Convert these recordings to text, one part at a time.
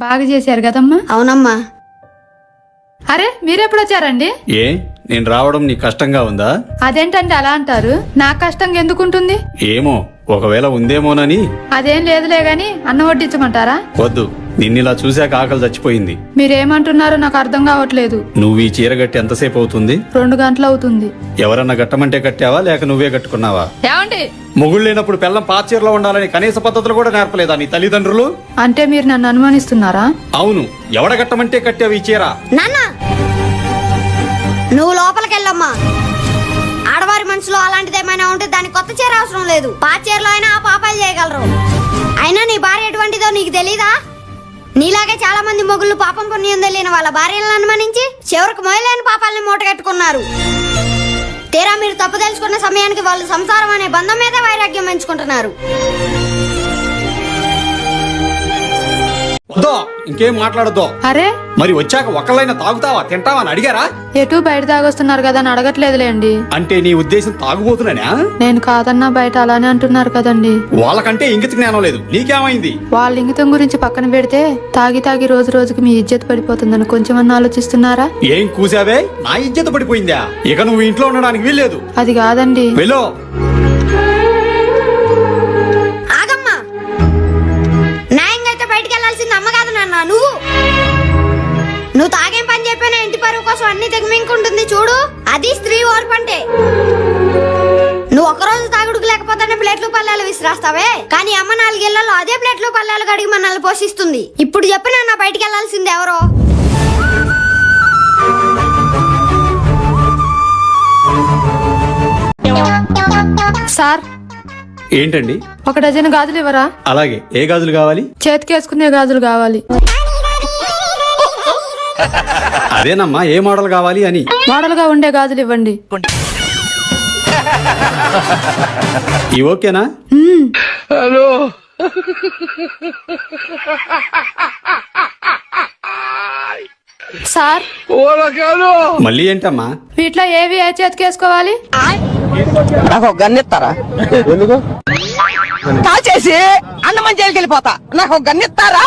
బాగా చేశారు కదమ్మా? అవునమ్మా. అరే మీరెప్పుడు వచ్చారండి ఏ నేను రావడం నీ కష్టంగా ఉందా? అదేంటండి అలా అంటారు? నాకు కష్టంగా ఎందుకుంటుంది? ఏమో ఒకవేళ ఉందేమోనని. అదేం లేదులే గాని అన్నం వడ్డించమంటారా? వద్దు నిన్నిలా చూశాక ఆకలి చచ్చిపోయింది. మీరేమంటున్నారో నాకు అర్థం కావట్లేదు. నువ్వు ఈ చీర గట్టి ఎంతసేపు అవుతుంది? రెండు గంటలు అవుతుంది. ఎవరన్నా కట్టమంటే కట్టావా లేక నువ్వే కట్టుకున్నావా? ఏమండి? మొగుళ్ళు లేనప్పుడు పిల్లం పాత చీరలో ఉండాలని కనీస పద్ధతులు కూడా నేర్పలేదా నీ తల్లిదండ్రులు? అంటే మీరు నన్ను అనుమానిస్తున్నారా? అవును. ఎవడ కట్టమంటే కట్టావు ఈ చీర? నాన్న! నువ్వు లోపలికెళ్ళమ్మా. ఆడవారి మనసులో అలాంటిది ఏమైనా ఉంటే దానికి కొత్త చీర అవసరం లేదు. పాత చీరలో అయినా ఆ పాపాలు చేయగలరు. అయినా నీ భార్య ఎటువంటిదో నీకు తెలీదా? నీలాగే చాలా మంది మొగుళ్ళు పాపం పుణ్యం తెలియని వాళ్ళ భార్యలను అనుమానించి చివరికి మొయలేని పాపాలని మూటగట్టుకున్నారు. తీరా మీరు తప్పు తెలుసుకున్న సమయానికి వాళ్ళు సంసారం అనే బంధం మీద వైరాగ్యం పెంచుకుంటున్నారు వద్దో ఇంకేం మాట్లాడద్దో. అరే. మరి వచ్చాక ఒకళ్ళైనా తాగుతావా తింటావా అని అడిగారా? ఎటు బయట తాగొస్తున్నారు కదా అని అడగట్లేదులేండి. అంటే నీ ఉద్దేశం తాగుబోతున్నానా? నేను కాదన్నా బయట అలానే అంటున్నారు కదండి. వాళ్ళకంటే ఇంగిత జ్ఞానం లేదు. నీకేమైంది? వాళ్ళ ఇంగితం గురించి పక్కన పెడితే తాగి తాగి రోజు రోజుకి మీ ఇజ్జత్ పడిపోతుందని కొంచెమన్నా ఆలోచిస్తున్నారా? ఏం కూసావే? నా ఇజ్జత పడిపోయిందా? ఇక నువ్వు ఇంట్లో ఉండడానికి వీల్లేదు. అది కాదండి. వెళ్ళు. ప్లేట్లు పల్లెలు విసిరాస్తావే? కానీ అమ్మ నాలుగేళ్ళలో అదే ప్లేట్లు పల్లెలు కడిగి మనల్ని పోషిస్తుంది. ఇప్పుడు చెప్పి నాన్న బయటికి వెళ్ళాల్సింది ఎవరో? సార్ ఏంటండి? ఒక డజన్ గాజులు ఇవ్వరా? అలాగే. ఏ గాజులు కావాలి? చేతికేసుకునే గాజులు కావాలి. అదేనమ్మా ఏ మోడల్ కావాలి అని. మోడల్గా ఉండే గాజులు ఇవ్వండి. ఈ ఓకేనా? మ్మ్. సార్. మళ్ళీ ఏంటమ్మా? వీటిలో ఏవి ఏ చేతికేసుకోవాలి నాకు ఒక గన్ ఇస్తారా? కాల్చేసి అన్నమని జైలుకి వెళ్ళిపోతా నాకు ఒక గన్ ఇస్తారా?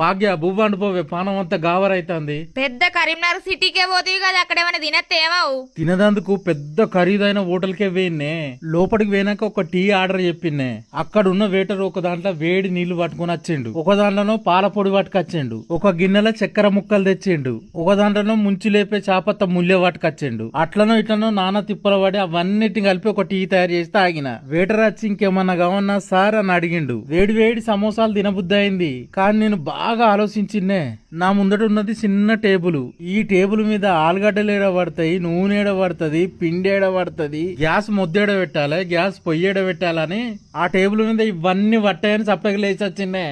భాగ్య బువ్వ అండిపోవే పానం అంతా గావరైతుంది. పెద్ద కరీంనగర్ సిటీకే పోతీవి కదా అక్కడ ఏమైనా తినత్తే ఏమావు? తినదందుకు పెద్ద ఖరీదైన హోటల్కే వేయిన్నే. లోపలికి పోయినాక ఒక టీ ఆర్డర్ చెప్పిన్నే అక్కడ ఉన్న వేటర్ ఒక దాంట్లో వేడి నీళ్ళు పట్టుకొని వచ్చిండు. ఒక దాంట్లోనో పాల పొడి పట్టుకొచ్చిండు. ఒక గిన్నెలో చక్కెర ముక్కలు తెచ్చిండు. ఒక దాంట్లోనో ముంచి లేపే చాపత్త ముల్లె పట్టుకొచ్చిండు. అట్లనో ఇట్లనో నానా తిప్పల పడి అవన్నిటిని కలిపి ఒక టీ తయారు చేసి తాగిన. వేటర్ వచ్చి ఇంకేమన్నా కావన్నా సార్ అని అడిగిండు. వేడి వేడి సమోసాలు తినబుద్ధి అయింది కానీ నేను బాగా ఆలోచించిన్నే నా ముందట ఉన్నది చిన్న టేబుల్. ఈ టేబుల్ మీద ఆలుగడ్డలు ఏడబడతాయి నూనె ఏడబడుతుంది పిండి ఏడబడుతుంది గ్యాస్ ముద్దేడ పెట్టాలి గ్యాస్ పొయ్యేడ పెట్టాలని ఆ టేబుల్ మీద ఇవన్నీ పట్టాయని చప్పకి లేచి వచ్చిండే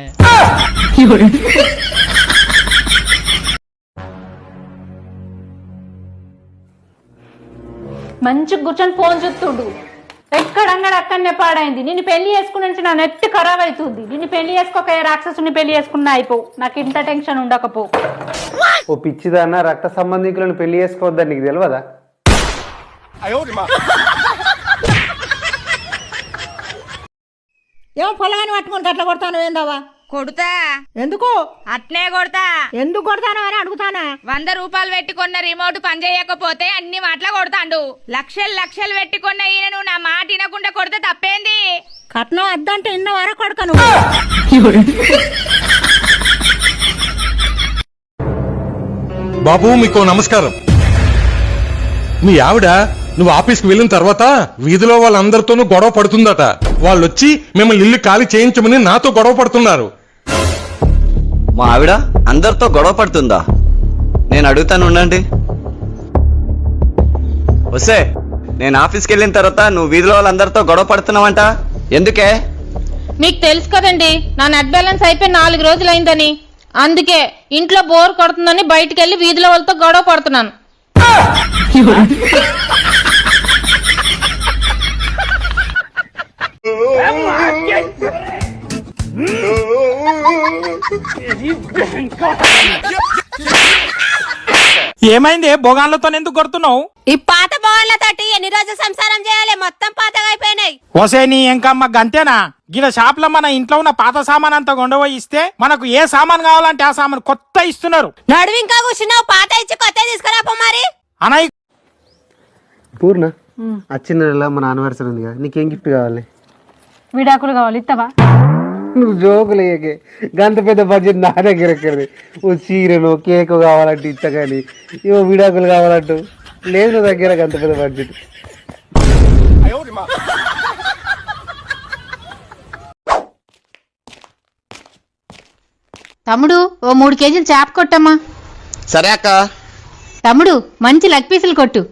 మంచి కూర్చొని ఫోన్ చూస్తుడు. ఎక్కడన్నాడు అక్కడనే పాడైంది. నిన్ను పెళ్ళి చేసుకుని నుంచి నా నెట్ ఖరాబ్ అవుతుంది. నిన్ను పెళ్ళి చేసుకోక రాక్షసుని పెళ్ళి చేసుకున్నా అయిపో. నాకు ఇంత టెన్షన్ ఉండకపో. ఓ పిచ్చిదాన్న రక్త సంబంధికులను పెళ్ళి చేసుకోవద్దని నీకు తెలియదా ఏమో పొలగాని పట్టుకొని గట్ల కొడతాను ఏందవ్వా కొడుతా. ఎందుకు? అట్నే కొడతా. ఎందుకు కొడతాను అని అడుగుతానా? వంద రూపాయలు పెట్టి కొన్న రిమోట్ పనిచేయకపోతే అన్ని మాటల కొడతాండు. లక్షలు లక్షలు పెట్టి కొన్న ఈయన నువ్వు నా మాట వినకుండా కొడితే తప్పేంది? కట్నం అద్దంటే ఇన్న వరకు కొడకను బాబు మీకు నమస్కారం. మీ ఆవిడ నువ్వు ఆఫీస్కి వెళ్ళిన తర్వాత వీధిలో వాళ్ళందరితోనూ గొడవ పడుతుందట. వాళ్ళు వచ్చి మిమ్మల్ని ఇల్లు ఖాళీ చేయించమని నాతో గొడవ పడుతున్నారు. మా ఆవిడ అందరితో గొడవ పడుతుందా? నేను అడుగుతాను ఉండండి. వస్తే నేను ఆఫీస్కి వెళ్ళిన తర్వాత నువ్వు వీధిలో వాళ్ళందరితో గొడవ పడుతున్నావంట. ఎందుకే? మీకు తెలుసు కదండి నా నెట్ బ్యాలెన్స్ అయిపోయి నాలుగు రోజులు అయిందని అందుకే ఇంట్లో బోర్ కొడుతుందని బయటికి వెళ్ళి వీధిలో వాళ్ళతో గొడవ పడుతున్నాను. ఏమైంది? భోగాన్లతో ఎందుకు కొడుతున్నావు? ఈ పాత బోన్లతోటి ఎన్ని రోజులు సంసారం చేయాలి? మొత్తం పాతగా అయిపోయినాయి. వసే నీ ఎంకమ్మ గంతేనా? గిల షాప్లో మన ఇంట్లో ఉన్న పాత సామాన్ అంతా కొండపోయి ఇస్తే మనకు ఏ సామాన్ కావాలంటే ఆ సామాన్ కొత్త ఇస్తున్నారు. నడువు ఇంకా కూర్చున్నావు. పాత ఇచ్చి కొత్త తీసుకురాపో మరి. అనయ్ పూర్ణ వచ్చిన నెల మన యానివర్సరీ ఉంది కదా నీకేం గిఫ్ట్ కావాలి? విడాకులు కావాలి. ఇస్తావా నువ్వు జోకులేకే గంత పెద్ద బడ్జెట్ నా దగ్గర ఎక్కడిది? ఓ చీరను కేక్ కావాలంటే ఇత్త కానీ ఇవో విడాకులు కావాలంటూ. లేదు నా దగ్గర గంత పెద్ద బడ్జెట్ తమ్ముడు ఓ మూడు కేజీలు చేప కొట్టమ్మా. సరే అక్క. తమ్ముడు మంచి లగ్ పీసులు కొట్టు.